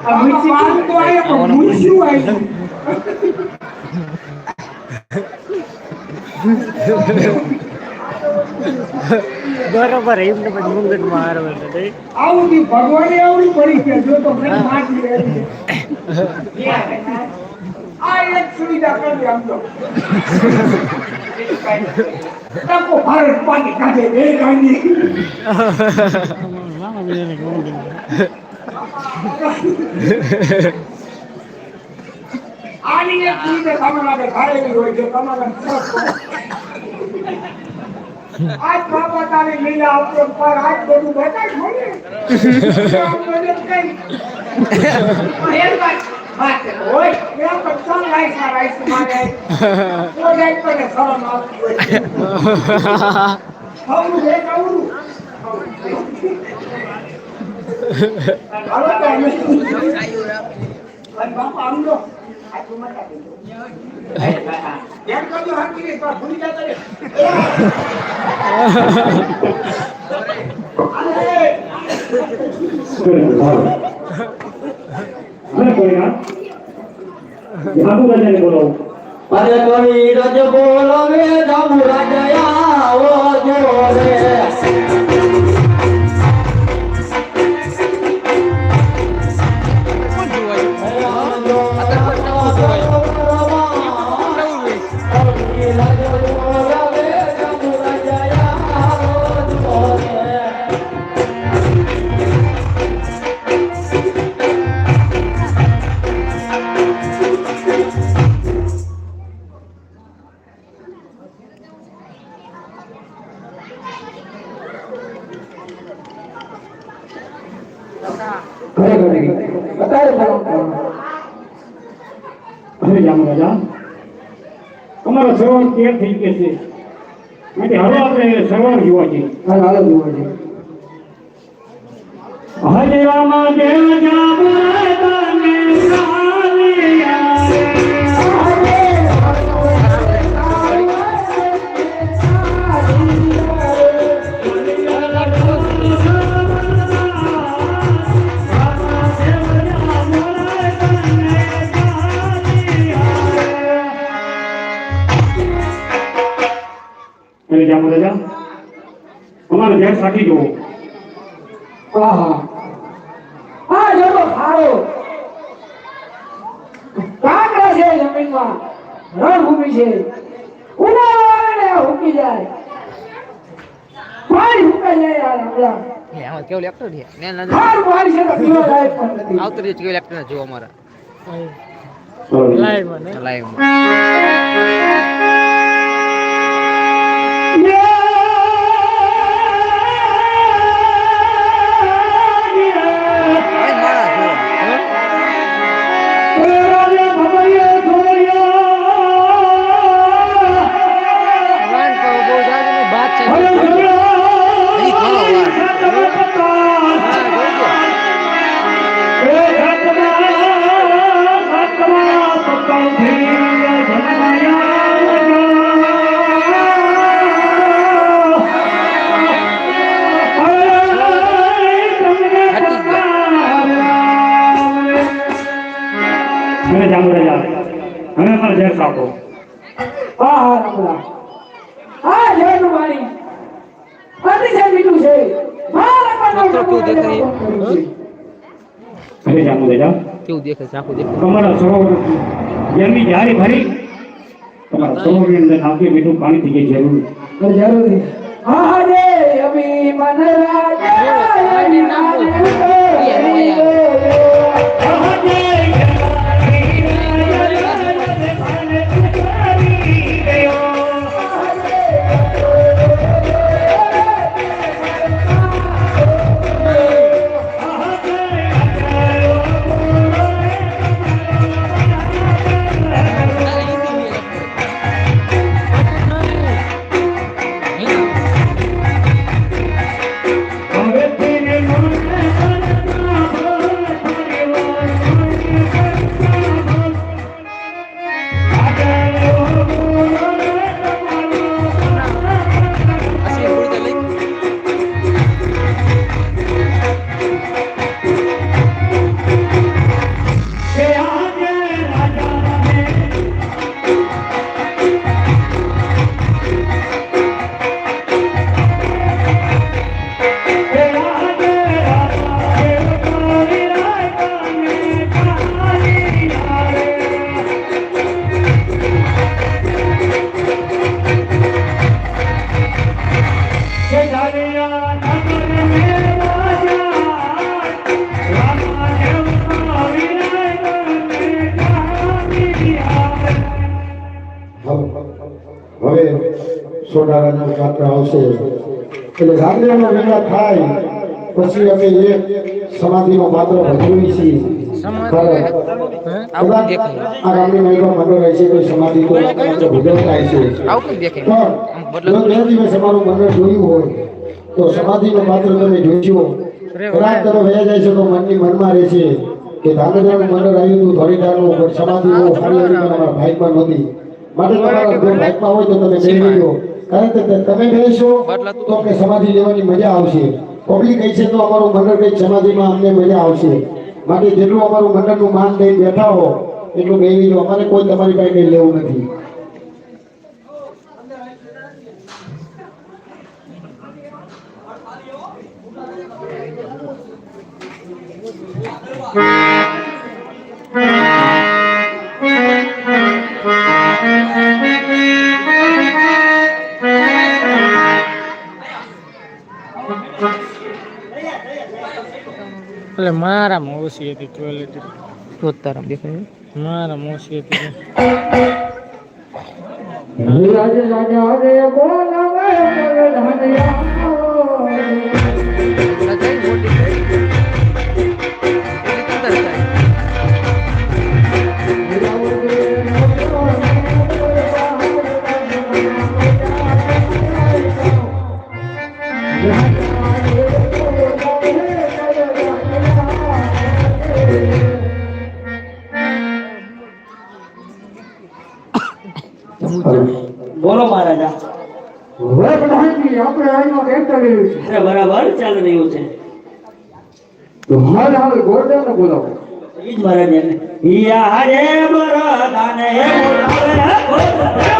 પણ. બરોબર એમને પછી મુંગટમાં હારવે છે આવું ભગવાને આવડી પડી છે જો તો. આ એક સુવિધા કરી આમ તો ટકો ભારત પાકી કાઢે બે ગાંધી આની એક સુવિધા તમારા ઘાડેલી હોય છે તમારા આજ બાબા તારી લીલા આપતો પર આજ બધું બતાય મને મને કઈ વાત હોય એમ તો ચાલ રાઈસ રાઈસ મારે કોઈ રાઈસ પર શરમ આવતી હોય ખાવું છે ખાવું હાલો તો અમે અને બાપા આમ લો આ તું મત રાજયા આવો જોરે હવે જામો થઈ ગયો છે. હવે આપણે સવાલ જોવા જઈએ હજરામાં દેવ જામો એટલે જામો રાજા અમારે ધ્યાન સાથી જુઓ આહા. આ જોડો ફાળો કાંકરા છે જમીનમાં. રણભૂમિ છે. ઉનાળો હુકી જાય. પાણી હુકાઈ જાય યાર હમણાં. આમાં કેવું લેક્ટર છે ને નજર ખારું પાણી છે પીવા લાયક પણ નથી. આવતું રહ્યું કેવું લેક્ટર જોવો અમારા લાઈવ લાઈવ હવે અમારે ઘેર હા આહા રમલા. આ જેનું પાણી. અતિશય મીઠું છે. મારા પણ તો દેખાય? અરે જામો દેજા. કેવું દેખે ચાકુ દેખે તમારા સરોવર જેમની જારી ભરી તમારા સરોવર અંદર નાખી મીઠું પાણી થઈ ગઈ જરૂર. જરૂરી હરે અભિમન રાજા. હવે તેને મને સોનારાના પાત્ર આવશે. એટલે રાત્રિનો વિવાહ થાય પછી અમે એક સમાધિનો પાત્ર ભજવી છીએ. સમાધિ? સમાધિનું પાત્ર તમે જોજો. તમે વયા જાય છે તો મનની મનમાં રહે છે કે ધાંગધ્રાનું મંડળ આવ્યું હતું ધોળીધારનું પણ સમાધિ બહુ સારી હતી પણ અમારા ભાઈમાં નહોતી. માટે તમારા જો ભાઈમાં હોય તો તમે મેળવી લો કારણ કે તમે બેસો તો અમને સમાધિ લેવાની મજા આવશે. પબ્લિક છે તો અમારું મંડળ કઈ સમાધિમાં અમને મજા આવશે. માટે જેટલું અમારું મંડળનું માન લઈ બેઠા હો એટલું મેળવી લો અમારે કોઈ તમારી પાસે લેવું નથી. એટલે મારામાં ઓછી હતી ક્વોલિટી જોતા દેખાય. મારામાં ઓછી હતી રાજા રાજા રે બોલાવે. આપણે આનો કેન્દ્ર છે. બરાબર ચાલી રહ્યું છે. તો હાલ ગોરડાને બોલાવો ઈ જ મહારાજ યા રે બરદાને બોલાવે